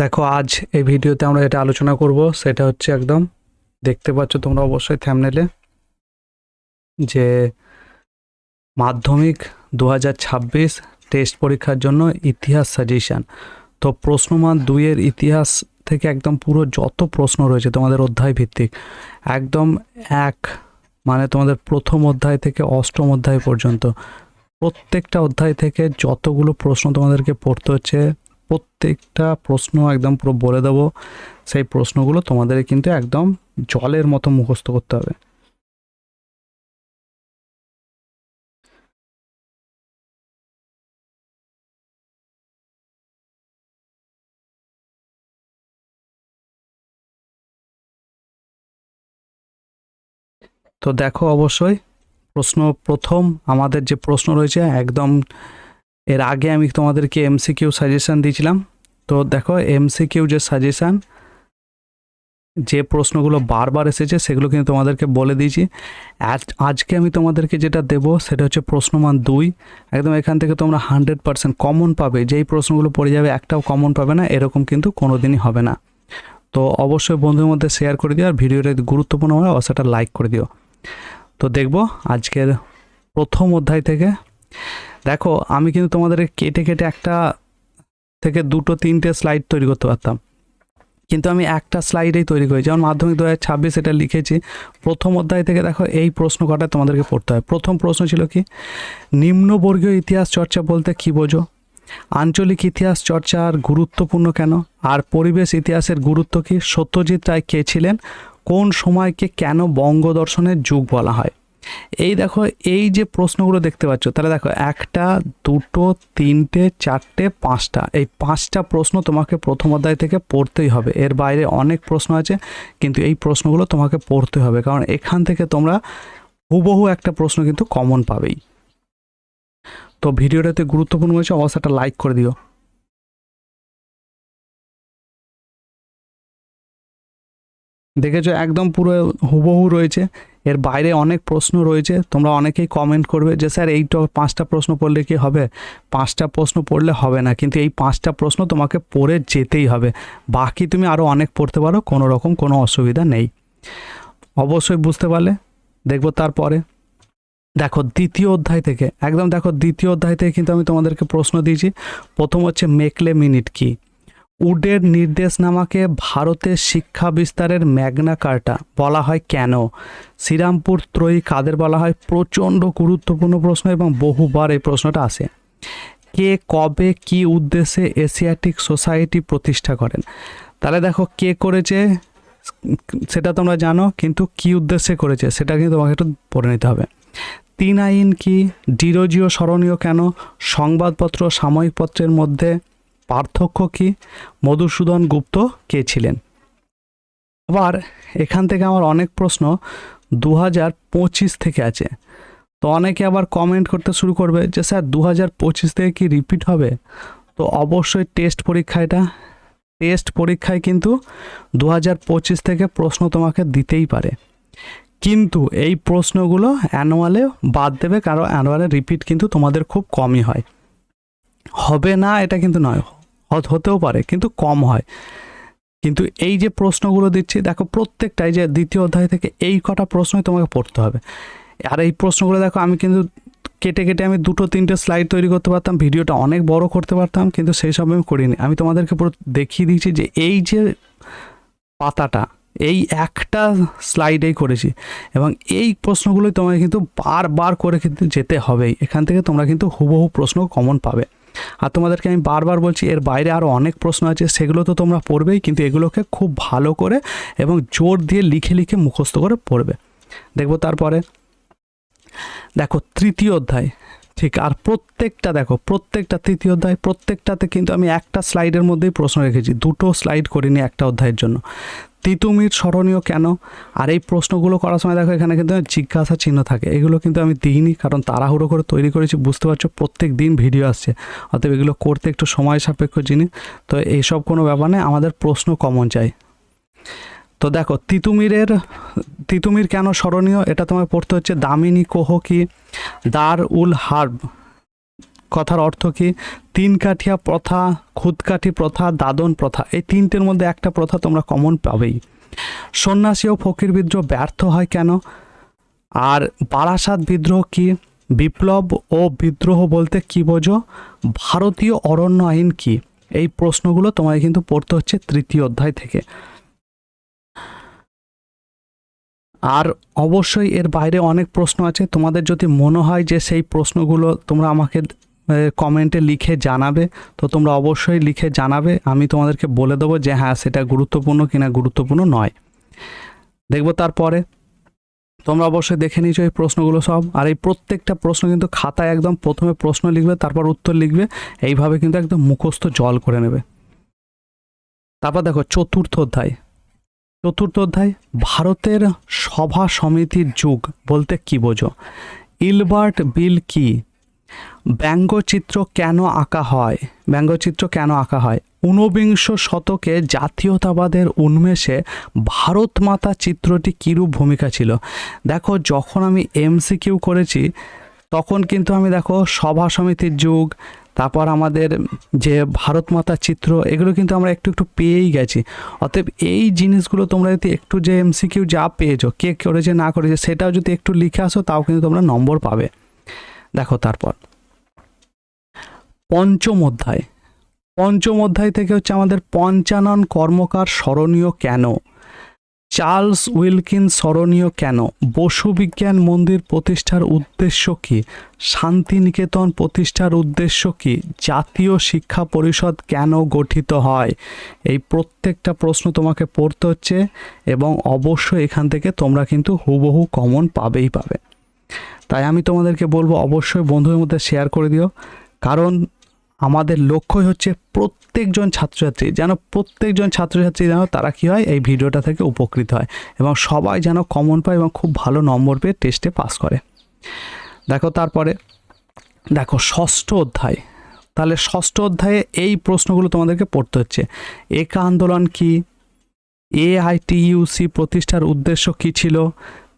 দেখো, আজ এই ভিডিওতে আমরা যেটা আলোচনা করব সেটা হচ্ছে একদম দেখতে পাচ্ছ তোমরা অবশ্যই থ্যামনেলে যে মাধ্যমিক দু টেস্ট পরীক্ষার জন্য ইতিহাস সাজেশান তো প্রশ্নমান দুইয়ের ইতিহাস থেকে একদম পুরো যত প্রশ্ন রয়েছে তোমাদের অধ্যায় ভিত্তিক, একদম এক মানে তোমাদের প্রথম অধ্যায় থেকে অষ্টম অধ্যায় পর্যন্ত, প্রত্যেকটা অধ্যায় থেকে যতগুলো প্রশ্ন তোমাদেরকে পড়তে হচ্ছে প্রত্যেকটা প্রশ্ন একদম পুরো বলে দেবো। সেই প্রশ্নগুলো তোমাদের কিন্তু একদম জলের মতো মুখস্থ করতে হবে। তো দেখো অবশ্যই প্রশ্ন প্রথম আমাদের যে প্রশ্ন রয়েছে একদম এর আগে আমি তোমাদেরকে এমসিকিউ সাজেশান দিয়েছিলাম। তো দেখো এমসিকিউ যে সাজেশান যে প্রশ্নগুলো বারবার এসেছে, সেগুলো কিন্তু তোমাদেরকে বলে দিয়েছি। আজ- আজকে আমি তোমাদেরকে যেটা দেব, সেটা হচ্ছে প্রশ্নমান দুই। একদম এখান থেকে তোমরা হান্ড্রেড পার্সেন্ট কমন পাবে। যেই প্রশ্নগুলো পড়ে যাবে, একটাও কমন পাবে না, এরকম কিন্তু কোনো দিনই হবে না। তো অবশ্যই বন্ধুর মধ্যে শেয়ার করে দিও, আর ভিডিওটা গুরুত্বপূর্ণ হয়, অবশ্যই লাইক করে দিও। তো দেখব, আজকের প্রথম অধ্যায় থেকে দেখো, আমি কিন্তু তোমাদের কেটে কেটে একটা থেকে দুটো, তিনটে স্লাইড তৈরি করতে পারতাম। কিন্তু আমি একটা স্লাইডেই তৈরি করি যেমন মাধ্যমিক দু হাজার ছাব্বিশ এটা লিখেছি। প্রথম অধ্যায় থেকে দেখো, এই প্রশ্ন কটা তোমাদেরকে পড়তে হয়। প্রথম প্রশ্ন ছিল কি, নিম্নবর্গীয় ইতিহাস চর্চা বলতে কি বোঝো? আঞ্চলিক ইতিহাস চর্চার গুরুত্বপূর্ণ কেন? আর পরিবেশ ইতিহাসের গুরুত্ব কি? সত্যজিৎ রায় কে ছিলেন? কোন সময়কে কেন বঙ্গদর্শনের যুগ বলা হয়? এই দেখো, এই যে প্রশ্নগুলো দেখতে পাচ্ছ, তাহলে দেখো, একটা, দুটো, তিনটে, চারটে, পাঁচটা, এই পাঁচটা প্রশ্ন তোমাকে প্রথম অধ্যায় থেকে পড়তেই হবে। এর বাইরে অনেক প্রশ্ন আছে, কিন্তু এই প্রশ্নগুলো তোমাকে পড়তে হবে, কারণ এখান থেকে তোমরা হুবহু একটা প্রশ্ন কিন্তু কমন পাবেই। তো ভিডিওটাতে গুরুত্বপূর্ণ হয়েছে, অবশ্যই একটা লাইক করে দিও। দেখেছ, একদম পুরো হুবহু রয়েছে। এর বাইরে অনেক প্রশ্ন রয়েছে। তোমরা অনেকেই কমেন্ট করবে যে, স্যার এইটা পাঁচটা প্রশ্ন পড়লে কি হবে? পাঁচটা প্রশ্ন পড়লে হবে না, কিন্তু এই পাঁচটা প্রশ্ন তোমাকে পড়ে যেতেই হবে। বাকি তুমি আরও অনেক পড়তে পারো, কোনো রকম কোনো অসুবিধা নেই। অবশ্যই বুঝতে পারলে, দেখব তারপরে। দেখো, দ্বিতীয় অধ্যায় থেকে, একদম দেখো, দ্বিতীয় অধ্যায় থেকে কিন্তু আমি তোমাদেরকে প্রশ্ন দিয়েছি। প্রথম হচ্ছে মেকলে মিনিট কি? উডের নির্দেশনামাকে ভারতের শিক্ষা বিস্তারের ম্যাগনা কার্টা বলা হয় কেন? শ্রীরামপুর ত্রয়ী কাদের বলা হয়? প্রচণ্ড গুরুত্বপূর্ণ প্রশ্ন এবং বহুবার এই প্রশ্নটা আসে। কে কবে কি উদ্দেশ্যে এশিয়াটিক সোসাইটি প্রতিষ্ঠা করেন? তাহলে দেখো কে করেছে, সেটা তোমরা জানো, কিন্তু কি উদ্দেশ্যে করেছে, সেটা কিন্তু তোমাকে একটু পড়ে নিতে হবে। তিন আইন কি? ডিরোজিও স্মরণীয় কেন? সংবাদপত্র, সাময়িক পত্রের মধ্যে পার্থক্য কি? মধুসূদন গুপ্ত কে ছিলেন? আবার এখান থেকে আমার অনেক প্রশ্ন দু হাজার পঁচিশ থেকে আছে। তো অনেকে আবার কমেন্ট করতে শুরু করবে যে, স্যার দু হাজার পঁচিশ থেকে কি রিপিট হবে? তো অবশ্যই টেস্ট পরীক্ষা এটা টেস্ট পরীক্ষায় কিন্তু দু হাজার পঁচিশ থেকে প্রশ্ন তোমাকে দিতেই পারে। কিন্তু এই প্রশ্নগুলো অ্যানুয়ালে বাদ দেবে, কারণ অ্যানুয়ালে রিপিট কিন্তু তোমাদের খুব কমই হয়। হবে না, এটা কিন্তু নয়। হতেও পারে, কিন্তু কম হয়। কিন্তু এই যে প্রশ্নগুলো দিচ্ছি, দেখো প্রত্যেকটাই যে দ্বিতীয় অধ্যায় থেকে এই কটা প্রশ্নই তোমাকে পড়তে হবে। আর এই প্রশ্নগুলো দেখো, আমি কিন্তু কেটে কেটে আমি দুটো, তিনটে স্লাইড তৈরি করতে পারতাম, ভিডিওটা অনেক বড় করতে পারতাম, কিন্তু সেই সব আমি করিনি। আমি তোমাদেরকে পুরো দেখিয়ে দিয়েছি যে এই যে পাতাটা, এই একটা স্লাইডেই করেছি এবং এই প্রশ্নগুলোই তোমাকে কিন্তু বারবার করে কিন্তু যেতে হবেই। এখান থেকে তোমরা কিন্তু হুবহু প্রশ্ন কমন পাবে। আর তোমাদেরকে আমি বারবার বলছি, এর বাইরে আরও অনেক প্রশ্ন আছে, সেগুলো তো তোমরা পড়বেই, কিন্তু এগুলোকে খুব ভালো করে এবং জোর দিয়ে লিখে লিখে মুখস্থ করে পড়বে। দেখব তারপরে। দেখো, তৃতীয় অধ্যায়, ঠিক, আর প্রত্যেকটা দেখো, প্রত্যেকটা তৃতীয় অধ্যায়, প্রত্যেকটাতে কিন্তু আমি একটা স্লাইডের মধ্যেই প্রশ্ন রেখেছি, দুটো স্লাইড করিনি একটা অধ্যায়ের জন্য। তিতুমির স্মরণীয় কেন? আর এই প্রশ্নগুলো করার সময় দেখো, এখানে কিন্তু জিজ্ঞাসা চিহ্ন থাকে। এগুলো কিন্তু আমি দিইনি, কারণ তাড়াহুড়ো করে তৈরি করেছি, বুঝতে পারছ, প্রত্যেক দিন ভিডিও আসছে। অতএব এগুলো করতে একটু সময় সাপেক্ষ জিনিস। তো এইসব কোনো ব্যাপার নেই আমাদের প্রশ্ন কমন চাই। তো দেখো, তিতুমিরের, তিতুমির কেন স্মরণীয়? এটা তোমায় পড়তে হচ্ছে দামিনী কোহ কি দার উল হার্ব। কথার অর্থ কি? তিন কাঠিয়া প্রথা খুদকাঠি প্রথা, দাদন প্রথা, এই তিনটের মধ্যে একটা প্রথা তোমরা কমন পাবেই। সন্ন্যাসী ও ফকির বিদ্রোহ ব্যর্থ হয় কেন? আর বারাসাত বিদ্রোহ কি? বিপ্লব ও বিদ্রোহ বলতে কি বোঝো? ভারতীয় অরণ্য আইন কি? এই প্রশ্নগুলো তোমায় কিন্তু পড়তে হচ্ছে তৃতীয় অধ্যায় থেকে। আর অবশ্যই এর বাইরে অনেক প্রশ্ন আছে। তোমাদের যদি মনে হয় যে সেই প্রশ্নগুলো তোমরা আমাকে কমেন্টে লিখে জানাবে। তো তোমরা অবশ্যই লিখে জানাবে। আমি তোমাদেরকে বলে দেবো যে হ্যাঁ সেটা গুরুত্বপূর্ণ কিনা গুরুত্বপূর্ণ নয়। দেখব তারপরে। তোমরা অবশ্যই দেখে নিয়েছো এই প্রশ্নগুলো সব। আর এই প্রত্যেকটা প্রশ্ন কিন্তু খাতায় একদম প্রথমে প্রশ্ন লিখবে, তারপর উত্তর লিখবে। এইভাবে কিন্তু একদম মুখস্থ জল করে নেবে। তারপর দেখো, চতুর্থ অধ্যায়। চতুর্থ অধ্যায়, ভারতের সভা সমিতির যুগ বলতে কি বোঝো? ইলবার্ট বিল কি? ব্যঙ্গচিত্র কেন আঁকা হয়? ব্যঙ্গচিত্র কেন আঁকা হয়? ঊনবিংশ শতকে জাতীয়তাবাদের উন্মেষে ভারত মাতা চিত্রটি কীরূপ ভূমিকা ছিল? দেখো, যখন আমি এমসিকিউ করেছি, তখন কিন্তু আমি দেখো, সভা সমিতির যুগ, তারপর আমাদের যে ভারত মাতা চিত্র, এগুলো কিন্তু আমরা একটু একটু পেয়েই গেছি। অতএব এই জিনিসগুলো তোমরা যদি একটু যে এমসিকিউ যা পেয়েছ, কে করেছে, না করেছে, সেটাও যদি একটু লিখে আসো, তাও কিন্তু তোমরা নম্বর পাবে। দেখো, তারপর। পঞ্চম অধ্যায়। পঞ্চম অধ্যায় থেকে হচ্ছে আমাদের পঞ্চানন কর্মকার স্মরণীয় কেন? চার্লস উইলকিন স্মরণীয় কেন? বসু বিজ্ঞান মন্দির প্রতিষ্ঠার উদ্দেশ্য কি? শান্তিনিকেতন প্রতিষ্ঠার উদ্দেশ্য কি? জাতীয় শিক্ষা পরিষদ কেন গঠিত হয়? এই প্রত্যেকটা প্রশ্ন তোমাকে পড়তে হচ্ছে এবং অবশ্যই এখান থেকে তোমরা কিন্তু হুবহু কমন পাবেই পাবে। তাই আমি তোমাদেরকে বলব অবশ্যই বন্ধুদের মধ্যে শেয়ার করে দিও। কারণ আমাদের লক্ষ্যই হচ্ছে প্রত্যেকজন ছাত্রছাত্রী, যেন প্রত্যেকজন ছাত্রছাত্রী যেন তারা কী হয়, এই ভিডিওটা থেকে উপকৃত হয় এবং সবাই যেন কমন পায় এবং খুব ভালো নম্বর পেয়ে টেস্টে পাস করে। দেখো তারপরে, দেখো ষষ্ঠ অধ্যায়। তাহলে ষষ্ঠ অধ্যায়ে এই প্রশ্নগুলো তোমাদেরকে পড়তে হচ্ছে। একা আন্দোলন কি? এআইটিইউসি প্রতিষ্ঠার উদ্দেশ্য কী ছিল?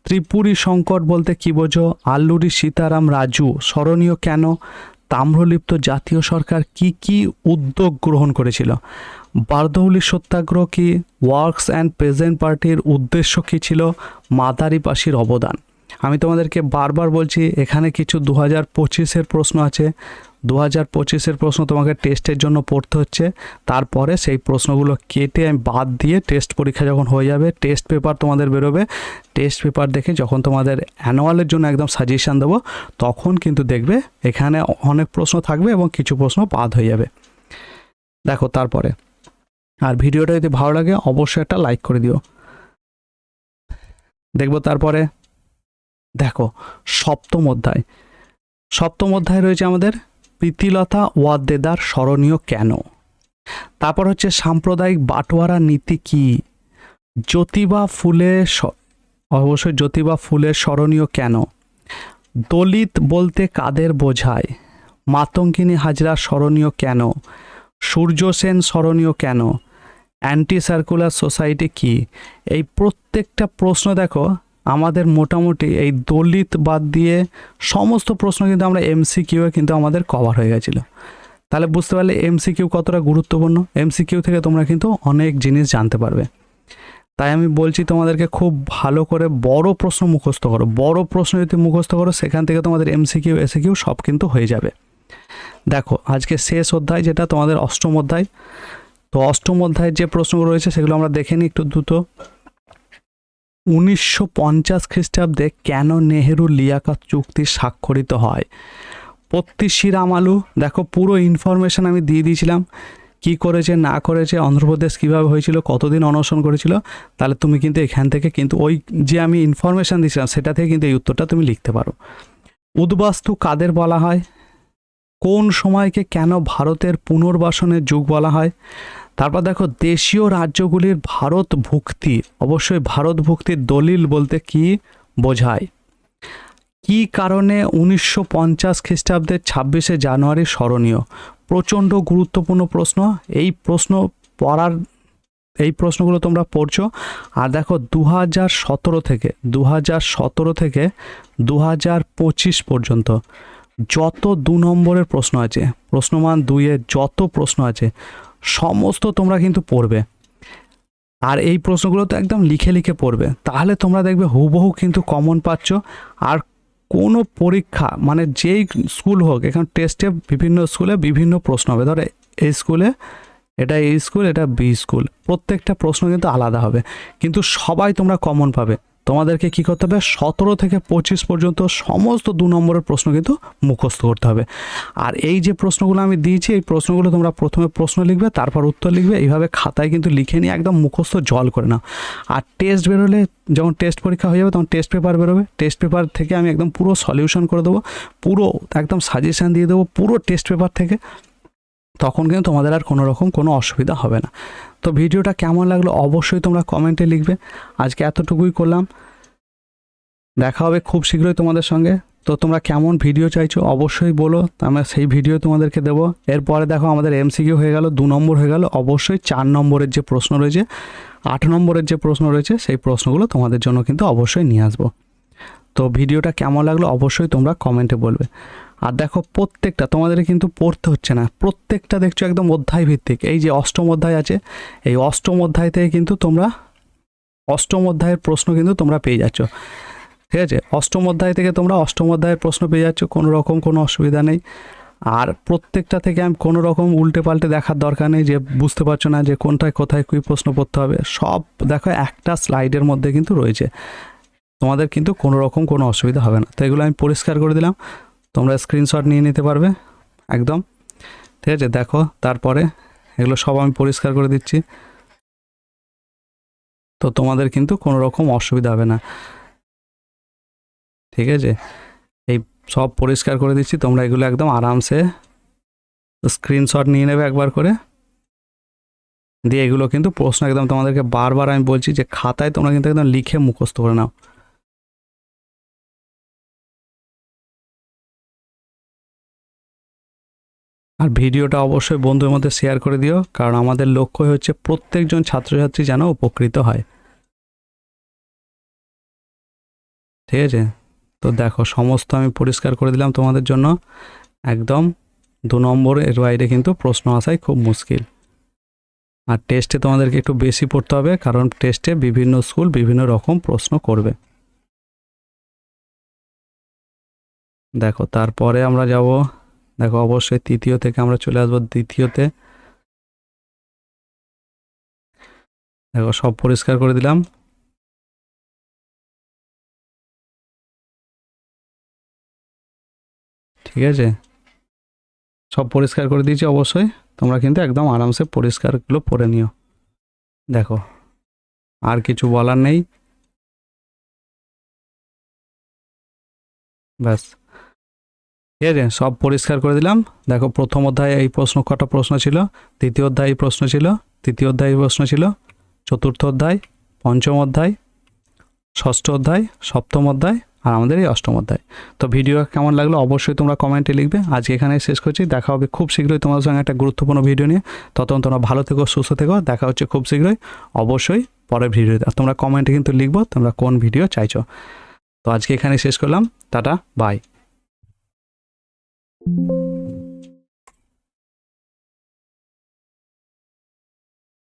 ত্রিপুরী সংকট বলতে কী বোঝো? আল্লুরি সীতারাম রাজু, স্মরণীয় কেন? তাম্রলিপ্ত জাতীয় সরকার কি কি উদ্যোগ গ্রহণ করেছিল? বারদৌলি সত্যাগ্রহ কি ওয়ার্কস অ্যান্ড প্রেজেন্ট পার্টির উদ্দেশ্য কী ছিল? মাদারিপাশির অবদান। আমি তোমাদেরকে বারবার বলছি, এখানে কিছু দু হাজার পঁচিশের প্রশ্ন আছে। দু হাজার পঁচিশের প্রশ্ন তোমাকে টেস্টের জন্য পড়তে হচ্ছে। তারপরে সেই প্রশ্নগুলো কেটে আমি বাদ দিয়ে টেস্ট পরীক্ষা যখন হয়ে যাবে টেস্ট পেপার তোমাদের বেরোবে। টেস্ট পেপার দেখে যখন তোমাদের অ্যানুয়ালের জন্য একদম সাজেশান দেবো, তখন কিন্তু দেখবে এখানে অনেক প্রশ্ন থাকবে এবং কিছু প্রশ্ন বাদ হয়ে যাবে। দেখো তারপরে। আর ভিডিওটা যদি ভালো লাগে, অবশ্যই একটা লাইক করে দিও। দেখব তারপরে, দেখো সপ্তম অধ্যায়। সপ্তম অধ্যায় রয়েছে আমাদের প্রীতিলতা ওয়াদ্দেদার স্মরণীয় কেন? তারপর হচ্ছে সাম্প্রদায়িক বাটোয়ারা নীতি কি? জ্যোতিবা ফুলে অবশ্যই জ্যোতিবা ফুলের স্মরণীয় কেন? দলিত বলতে কাদের বোঝায়? মাতঙ্কিনী হাজরা স্মরণীয় কেন? সূর্য সেন স্মরণীয় কেন? অ্যান্টি সার্কুলার সোসাইটি কি? এই প্রত্যেকটা প্রশ্ন দেখো আমাদের মোটামুটি এই দলিত বাদ দিয়ে সমস্ত প্রশ্ন কিন্তু আমরা এমসিকিউ এ কিন্তু আমাদের কভার হয়ে গেছিল। তাহলে বুঝতে পারলে এমসিকিউ কতটা গুরুত্বপূর্ণ? এমসিকিউ থেকে তোমরা কিন্তু অনেক জিনিস জানতে পারবে। তাই আমি বলছি তোমাদেরকে খুব ভালো করে বড় প্রশ্ন মুখস্থ করো। বড় প্রশ্ন যদি মুখস্থ করো, সেখান থেকে তোমাদের এমসিকিউ এসিকিউ সব কিন্তু হয়ে যাবে। দেখো, আজকে শেষ অধ্যায় যেটা, তোমাদের অষ্টম অধ্যায়। তো অষ্টম অধ্যায়ের যে প্রশ্নগুলো রয়েছে, সেগুলো আমরা দেখে নিই একটু দ্রুত। উনিশশো পঞ্চাশ খ্রিস্টাব্দে কেন নেহেরু লিয়াকাত চুক্তি স্বাক্ষরিত হয়? পত্তি শিরামালু দেখো পুরো ইনফরমেশন আমি দিয়ে দিয়েছিলাম। কি করেছে, না করেছে, অন্ধ্রপ্রদেশ কীভাবে হয়েছিল, কতদিন অনশন করেছিল, তাহলে তুমি কিন্তু এখান থেকে কিন্তু ওই যে আমি ইনফরমেশন দিয়েছিলাম, সেটা থেকে কিন্তু এই উত্তরটা তুমি লিখতে পারো। উদ্বাস্তু কাদের বলা হয়? কোন সময়কে কেন ভারতের পুনর্বাসনের যুগ বলা হয়? তারপর দেখো, দেশীয় রাজ্যগুলির ভারত ভুক্তি। অবশ্যই ভারত ভুক্তির দলিল বলতে কি বোঝায়? কি কারণে উনিশশো পঞ্চাশ খ্রিস্টাব্দের ছাব্বিশে জানুয়ারি স্মরণীয়? প্রচণ্ড গুরুত্বপূর্ণ প্রশ্ন। এই প্রশ্ন পড়ার, এই প্রশ্নগুলো তোমরা পড়ছো। আর দেখো দু হাজার সতেরো থেকে দু হাজার সতেরো থেকে দু হাজার পঁচিশ পর্যন্ত যত দু নম্বরের প্রশ্ন আছে, প্রশ্নমান দুইয়ের যত প্রশ্ন আছে সমস্ত তোমরা কিন্তু পড়বে। আর এই প্রশ্নগুলো তো একদম লিখে লিখে পড়বে। তাহলে তোমরা দেখবে হুবহু কিন্তু কমন পাচ্ছ। আর কোনো পরীক্ষা মানে যেই স্কুল হোক, এখানে টেস্টে বিভিন্ন স্কুলে বিভিন্ন প্রশ্ন হবে। ধরো এই স্কুলে এটা এই স্কুল এটা বি স্কুল প্রত্যেকটা প্রশ্ন কিন্তু আলাদা হবে। কিন্তু সবাই তোমরা কমন পাবে। তোমাদেরকে কী করতে হবে? সতেরো থেকে পঁচিশ পর্যন্ত সমস্ত দু নম্বরের প্রশ্ন কিন্তু মুখস্থ করতে হবে। আর এই যে প্রশ্নগুলো আমি দিয়েছি, এই প্রশ্নগুলো তোমরা প্রথমে প্রশ্ন লিখবে, তারপর উত্তর লিখবে। এইভাবে খাতায় কিন্তু লিখে নিয়ে একদম মুখস্থ জল করে নাও। আর টেস্ট বেরোলে যখন টেস্ট পরীক্ষা হয়ে যাবে, তখন টেস্ট পেপার বেরোবে। টেস্ট পেপার থেকে আমি একদম পুরো সলিউশন করে দেবো। পুরো একদম সাজেশান দিয়ে দেবো পুরো টেস্ট পেপার থেকে। তখন কিন্তু তোমাদের আর কোনো রকম কোনো অসুবিধা হবে না। তো ভিডিওটা কেমন লাগল অবশ্যই তোমরা কমেন্টে লিখবে। আজকে এতটুকুই করলাম। দেখা হবে খুব শীঘ্রই তোমাদের সঙ্গে। তো তোমরা কেমন ভিডিও চাইছো অবশ্যই বলো। আমরা সেই ভিডিও তোমাদেরকে দেবো। এরপরে দেখো আমাদের এমসিকিউ হয়ে গেল, দু নম্বর হয়ে গেল। অবশ্যই চার নম্বরের যে প্রশ্ন রয়েছে, আট নম্বরের যে প্রশ্ন রয়েছে, সেই প্রশ্নগুলো তোমাদের জন্য কিন্তু অবশ্যই নিয়ে আসব। তো ভিডিওটা কেমন লাগল অবশ্যই তোমরা কমেন্টে বলবে। আর দেখো প্রত্যেকটা তোমাদের কিন্তু পড়তে হচ্ছে না। প্রত্যেকটা দেখছ একদম অধ্যায় ভিত্তিক এই যে অষ্টম অধ্যায় আছে, এই অষ্টম অধ্যায় থেকে কিন্তু তোমরা, অষ্টম অধ্যায়ের প্রশ্ন কিন্তু তোমরা পেয়ে যাচ্ছ। ঠিক আছে? অষ্টম অধ্যায় থেকে তোমরা অষ্টম অধ্যায়ের প্রশ্ন পেয়ে যাচ্ছ, কোনো রকম কোনো অসুবিধা নেই। আর প্রত্যেকটা থেকে আমি কোনো রকম উল্টে পাল্টে দেখার দরকার নেই যে বুঝতে পারছ না যে কোনটায় কোথায় কী প্রশ্ন পড়তে হবে। সব দেখো একটা স্লাইডের মধ্যে কিন্তু রয়েছে। তোমাদের কিন্তু কোনো রকম কোনো অসুবিধা হবে না। তো এগুলো আমি পরিষ্কার করে দিলাম। তোমরা স্ক্রিনশট নিয়ে নিতে পারবে, একদম। ঠিক আছে, দেখো, তারপরে এগুলো সব আমি পরিষ্কার করে দিচ্ছি। তো তোমাদের কিন্তু কোনো রকম অসুবিধা হবে না। ঠিক আছে? এই সব পরিষ্কার করে দিচ্ছি, তোমরা এগুলো একদম আরামসে স্ক্রিনশট নিয়ে নেবে একবার করে। দিয়ে এগুলো কিন্তু প্রশ্ন একদম তোমাদেরকে বারবার আমি বলছি যে খাতায় তোমরা কিন্তু একদম লিখে মুখস্থ করে নাও। আর ভিডিওটা অবশ্যই বন্ধুর মধ্যে শেয়ার করে দিও, কারণ আমাদের লক্ষ্য হচ্ছে প্রত্যেকজন ছাত্রছাত্রী যেন উপকৃত হয়। ঠিক আছে? তো দেখো, সমস্ত আমি পরিষ্কার করে দিলাম তোমাদের জন্য। একদম দু নম্বর এর বাইরে কিন্তু প্রশ্ন আসাই খুব মুশকিল। আর টেস্টে তোমাদেরকে একটু বেশি পড়তে হবে, কারণ টেস্টে বিভিন্ন স্কুল বিভিন্ন রকম প্রশ্ন করবে। দেখো, তারপরে আমরা যাব দেখো, অবশ্যই তৃতীয় থেকে আমরা চলে আসব দ্বিতীয়তে। দেখো, সব পরিষ্কার করে দিলাম। ঠিক আছে? সব পরিষ্কার করে দিয়েছি অবশ্যই। তোমরা কিন্তু একদম আরামসে পরিষ্কারগুলো পরে নিও। দেখো, আর কিছু বলার নেই। ব্যাস। ঠিক আছে, সব পরিষ্কার করে দিলাম। দেখো, প্রথম অধ্যায়ে এই প্রশ্ন, কটা প্রশ্ন ছিল? দ্বিতীয় অধ্যায় প্রশ্ন ছিল, তৃতীয় অধ্যায় এই প্রশ্ন ছিল, চতুর্থ অধ্যায়, পঞ্চম অধ্যায়, ষষ্ঠ অধ্যায়, সপ্তম অধ্যায় আর আমাদের এই অষ্টম অধ্যায়। তো ভিডিও কেমন লাগল অবশ্যই তোমরা কমেন্টে লিখবে। আজকে এখানে শেষ করছি। দেখা হবে খুব শীঘ্রই তোমাদের সঙ্গে একটা গুরুত্বপূর্ণ ভিডিও নিয়ে। ততক্ষণ তোমরা ভালো থেকো, সুস্থ থেকো। দেখা হচ্ছে খুব শীঘ্রই। অবশ্যই পরের ভিডিওতে তোমরা কমেন্টে কিন্তু লিখব তোমরা কোন ভিডিও চাইছো। তো আজকে এখানে শেষ করলাম। Tata bye you